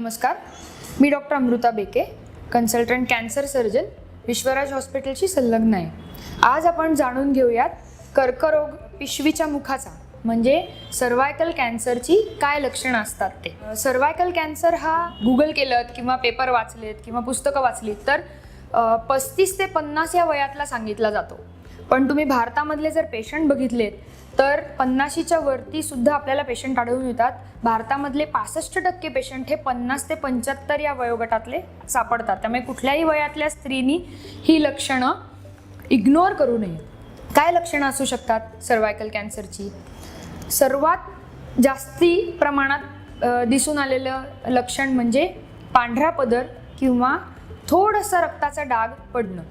नमस्कार. मी doctor Amruta Beke consultant cancer surgeon Vishwaraj हॉस्पिटलशी संलग्न आहे. आज आपण जाणून घेऊयात कर्करोग पिशवीच्या मुखाचा म्हणजे सर्वायकल कॅन्सरची काय लक्षणं असतात ते. सर्वायकल कॅन्सर हा गुगल केलं किंवा पेपर वाचलेत किंवा पुस्तकं वाचलीत तर पस्तीस ते पन्नास या वयातला सांगितला जातो. पण तुम्ही भारतामधले जर पेशंट बघितलेत तर पन्नाशीच्या वरती सुद्धा आपल्याला पेशंट आढळून येतात. भारतामधले पासष्ट टक्के पेशंट हे पन्नास ते पंच्याहत्तर या वयोगटातले सापडतात. त्यामुळे कुठल्याही वयातल्या स्त्रीनी ही लक्षणं इग्नोर करू नये. काय लक्षणं असू शकतात सर्वायकल कॅन्सरची सर्वात जास्ती प्रमाणात दिसून आलेलं लक्षण म्हणजे पांढरा पदर किंवा थोडंसं रक्ताचा डाग पडणं.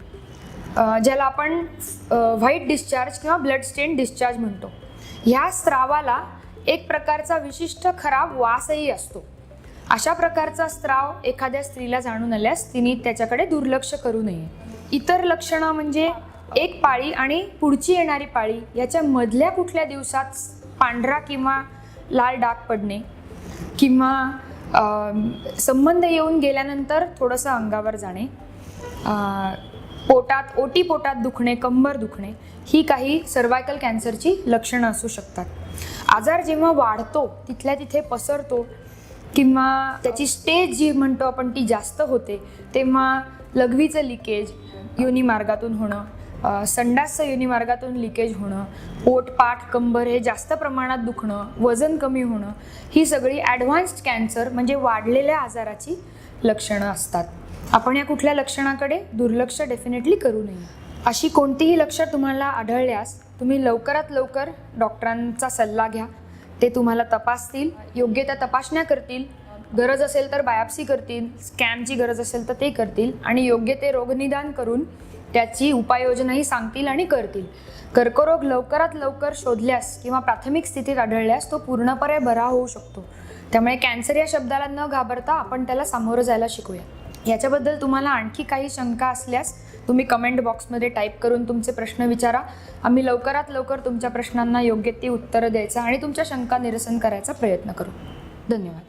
ज्याला आपण व्हाईट डिस्चार्ज किंवा ब्लड स्टेन डिस्चार्ज म्हणतो. ह्या स्त्रावाला एक प्रकारचा विशिष्ट खराब वासही असतो. अशा प्रकारचा स्त्राव एखाद्या स्त्रीला जाणून आल्यास तिने त्याच्याकडे दुर्लक्ष करू नये. इतर लक्षणं म्हणजे एक पाळी आणि पुढची येणारी पाळी याच्या मधल्या कुठल्या दिवसात पांढरा किंवा लाल डाग पडणे किंवा संबंध येऊन गेल्यानंतर थोडंसं अंगावर जाणे. पोटात ओटी पोटात दुखणे कंबर दुखणे ही काही सर्वायकल कॅन्सरची लक्षणं असू शकतात. आजार जेव्हा वाढतो तिथल्या तिथे पसरतो किंवा त्याची स्टेज जी म्हणतो आपण ती जास्त होते तेव्हा लघवीचं लिकेज योनी मार्गातून होणं अ, योनी मार्गातून लिकेज होणं पोट पाठ कंबर हे जास्त प्रमाणात दुखणं वजन कमी होणं ही सगळी ॲडव्हान्स्ड कॅन्सर म्हणजे वाढलेल्या आजाराची लक्षणं असतात. आपण या कुठल्या लक्षणाकडे दुर्लक्ष डेफिनेटली करू नये. अशी कोणतीही लक्ष तुम्हाला आढळल्यास तुम्ही लवकरात लवकर डॉक्टरांचा सल्ला घ्या. ते तुम्हाला तपासतील योग्य त्या तपासण्या करतील. गरज असेल तर बायोप्सी करतील स्कॅनची गरज असेल तर ते करतील आणि योग्य ते रोगनिदान करून त्याची उपाययोजनाही सांगतील आणि करतील. कर्करोग लवकरात लवकर शोधल्यास किंवा प्राथमिक स्थितीत आढळल्यास तो पूर्णपणे बरा होऊ शकतो. त्यामुळे कॅन्सर या शब्दाला न घाबरता आपण त्याला सामोरं जायला शिकूया. याच्याबद्दल तुम्हाला आणखी काही शंका असल्यास तुम्ही कमेंट बॉक्समध्ये टाईप करून तुमचे प्रश्न विचारा. आम्ही लवकरात लवकर तुमच्या प्रश्नांना योग्य ती उत्तरं द्यायचा आणि तुमच्या शंका निरसन करायचा प्रयत्न करू. धन्यवाद.